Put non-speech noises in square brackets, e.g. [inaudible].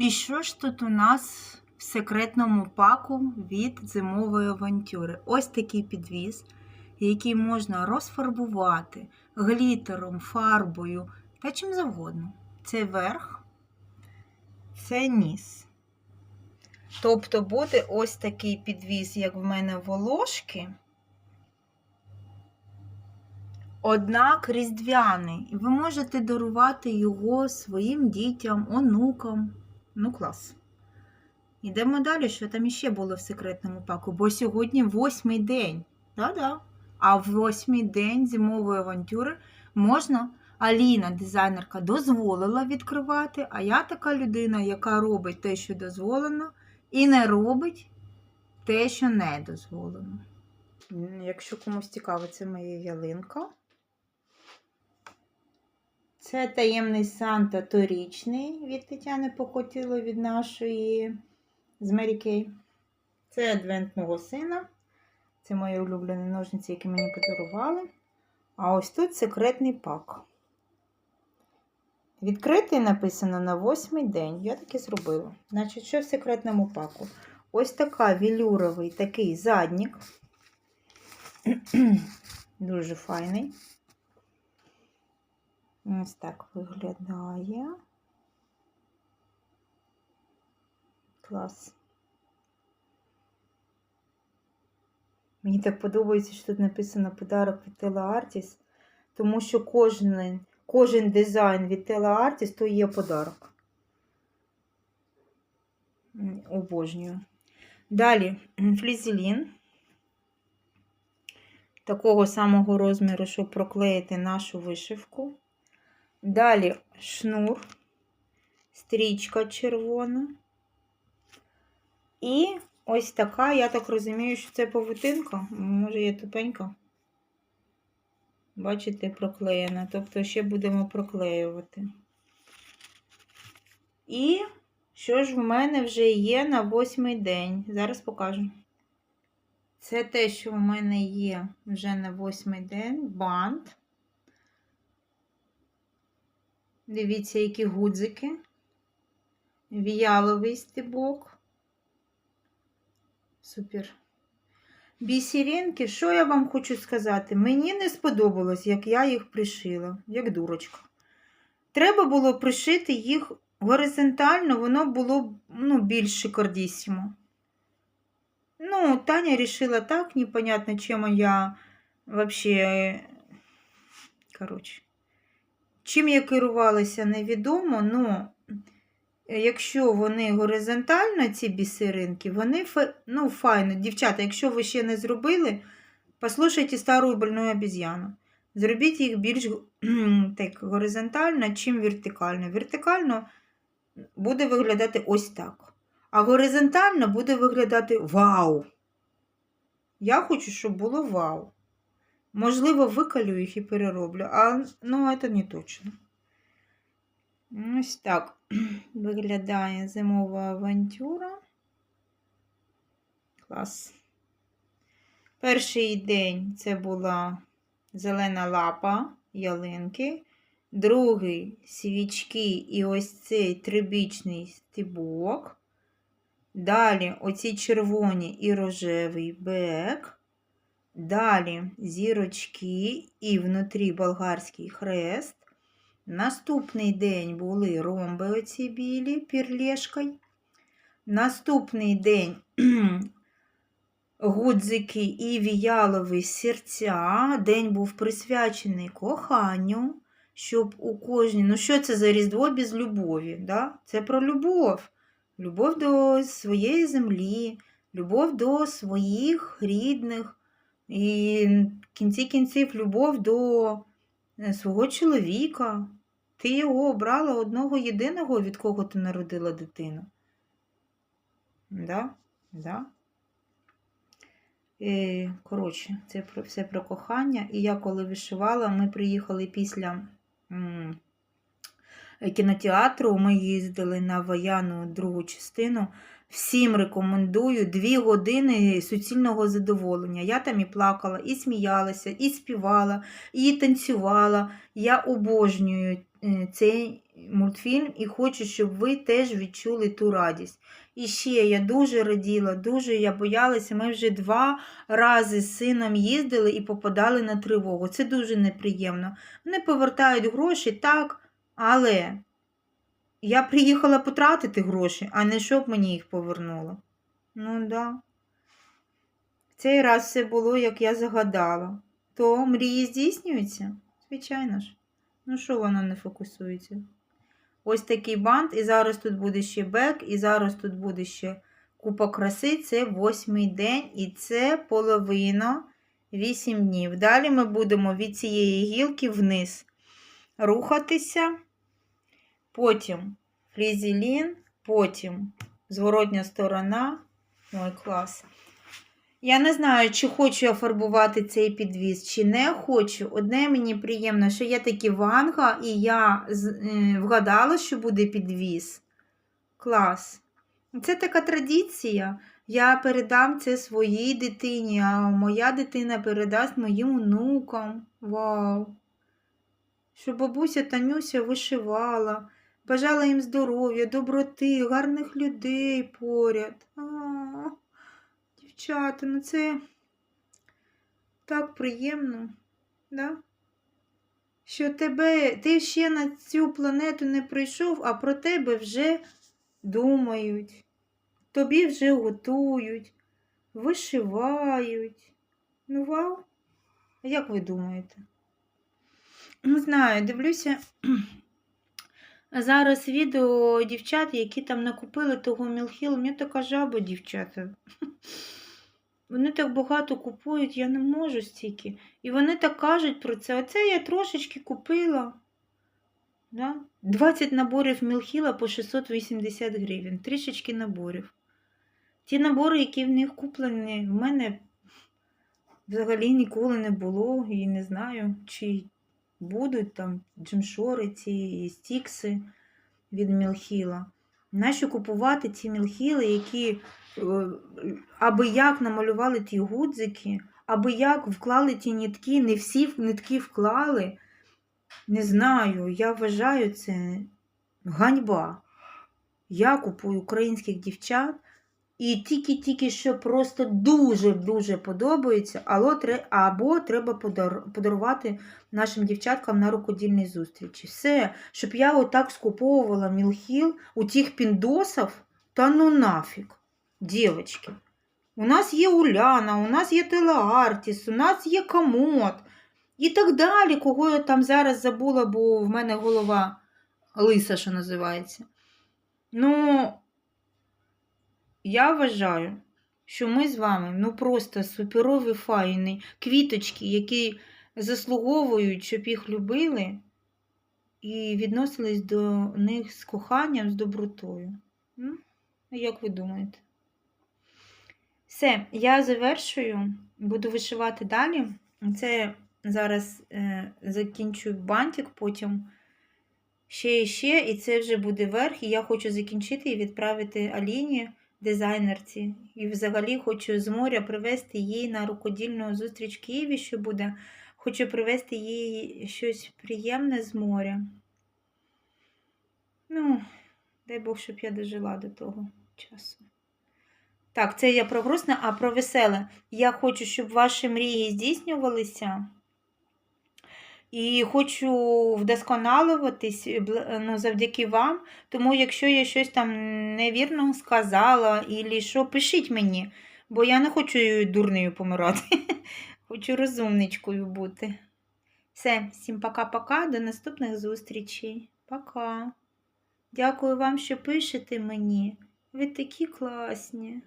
І що ж тут у нас в секретному паку від зимової авантюри? Ось такий підвіз, який можна розфарбувати глітером, фарбою та чим завгодно. Це верх, це низ. Тобто буде ось такий підвіз, як в мене волошки. Однак різдвяний, і ви можете дарувати його своїм дітям, онукам. Ну, клас. Йдемо далі, що там іще було в секретному паку, бо сьогодні восьмий день. Да-да. А в восьмий день зимової авантюри можна. Аліна, дизайнерка, дозволила відкривати, а я така людина, яка робить те, що дозволено, і не робить те, що не дозволено. Якщо комусь цікаво, це моя ялинка. Це таємний Санта торічний від Тетяни Покотіло від нашої з Мері. Це адвент мого сина. Це мої улюблені ножниці, які мені подарували. А ось тут секретний пак. Відкритий написано на восьмий день. Я таки зробила. Значить, що в секретному паку? Ось така велюровий такий заднік. [clears throat] Дуже файний. Ось так виглядає. Клас. Мені так подобається, що тут написано подарок від Tela Artis, тому що кожен, кожен дизайн від Tela Artis то є подарок. Обожнюю. Далі [clears throat] флізелін. Такого самого розміру, щоб проклеїти нашу вишивку. Далі шнур, стрічка червона. І ось така, я так розумію, що це павутинка. Може, є тупенька. Бачите, проклеєна. Тобто ще будемо проклеювати. І що ж в мене вже є на восьмий день? Зараз покажу. Це те, що в мене є вже на восьмий день. Бант. Дивіться, які гудзики. Віяловий стебок. Супер. Бісеринки, що я вам хочу сказати? Мені не сподобалось, як я їх пришила, як дурочка. Треба було пришити їх горизонтально, воно було ну, більш шикардісімо. Ну, Таня решила так, непонятно, чим я вообще, коротше, чим я керувалася, невідомо, ну, якщо вони горизонтально, ці бісеринки, вони ну, файно. Дівчата, якщо ви ще не зробили, послухайте стару больну обезьяну. Зробіть їх більш [clears throat] так, горизонтально, чим вертикально. Вертикально буде виглядати ось так. А горизонтально буде виглядати вау. Я хочу, щоб було вау. Можливо, викалю їх і перероблю, а ну, це не точно. Ось так [clears throat] виглядає зимова авантюра. Клас. Перший день це була зелена лапа ялинки. Другий свічки і ось цей трибічний стібок. Далі оці червоні і рожевий бек. Далі зірочки і внутрі болгарський хрест. Наступний день були ромби оці білі пірлешкою. Наступний день [clears throat] гудзики і віялові серця. День був присвячений коханню, щоб у кожній. Ну, що це за Різдво без любові? Да? Це про любов. Любов до своєї землі, любов до своїх рідних. І в кінці кінців любов до е, свого чоловіка. Ти його обрала одного єдиного, від кого ти народила дитину. Да? Да? Е, коротше, це все про кохання. І я коли вишивала, ми приїхали після кінотеатру, ми їздили на Ваяну другу частину. Всім рекомендую дві години суцільного задоволення. Я там і плакала, і сміялася, і співала, і танцювала. Я обожнюю е, цей мультфільм і хочу, щоб ви теж відчули ту радість. І ще я дуже раділа, дуже я боялася. Ми вже два рази з сином їздили і попадали на тривогу. Це дуже неприємно. Вони повертають гроші, так, але я приїхала потратити гроші, а не щоб мені їх повернуло. Ну да. Цей раз все було, як я загадала. То мрії здійснюються? Звичайно ж. Ну, що воно не фокусується? Ось такий бант, і зараз тут буде ще бек, і зараз тут буде ще купа краси. Це восьмий день, і це половина 8 днів. Далі ми будемо від цієї гілки вниз рухатися. Потім флізелін, потім зворотня сторона. Ой, клас. Я не знаю, чи хочу я фарбувати цей підвіз, чи не хочу. Одне мені приємно, що є такі ванга, і я е, вгадала, що буде підвіз. Клас. Це така традиція. Я передам це своїй дитині, а моя дитина передасть моїм онукам. Вау! Що бабуся Танюся вишивала, бажала їм здоров'я, доброти, гарних людей поряд. А, дівчата, ну це так приємно, да? що тебе, ти ще на цю планету не прийшов, а про тебе вже думають, тобі вже готують, вишивають. Ну, вау! А як ви думаєте? Не знаю, дивлюся зараз відео дівчат, які там накупили того мілхіл. Мені така жаба, дівчата. [laughs] Вони так багато купують, я не можу стільки. І вони так кажуть про це. Оце я трошечки купила. Да? 20 наборів мілхіла по 680 гривень. Трішечки наборів. Ті набори, які в них куплені, в мене взагалі ніколи не було. І не знаю, чи будуть там джимшори, ці стікси від мілхіла. Нащо купувати ці мілхіли, які е, аби як намалювали ті гудзики, аби як вклали ті нитки, не всі нитки вклали. Не знаю, я вважаю це ганьба. Я купую українських дівчат, і тільки-тільки що просто дуже-дуже подобається, або, треба подарувати нашим дівчаткам на рукодільній зустрічі. Все, щоб я отак скуповувала мілхіл у тих піндосів, та ну нафіг, дівчатки. У нас є Уляна, у нас є Телеартіс, у нас є Комод і так далі, кого я там зараз забула, бо в мене голова лиса, що називається. Ну, я вважаю, що ми з вами ну просто суперові файні квіточки, які заслуговують, щоб їх любили і відносились до них з коханням, з добротою. А Як ви думаєте? Все, я завершую, буду вишивати далі. Це зараз е, закінчую бантик, потім ще і ще, і це вже буде верх. І я хочу закінчити і відправити Аліні, дизайнерці. І взагалі хочу з моря привезти їй на рукодільну зустріч в Києві, що буде. Хочу привезти їй щось приємне з моря. Ну, дай Бог, щоб я дожила до того часу. Так, це я про грустне, а про веселе. Я хочу, щоб ваші мрії здійснювалися. І хочу вдосконалюватись ну, завдяки вам. Тому, якщо я щось там невірно сказала, і що, пишіть мені, бо я не хочу дурнею помирати. [laughs] Хочу розумничкою бути. Все, всім пока-пока, до наступних зустрічей. Пока. Дякую вам, що пишете мені. Ви такі класні.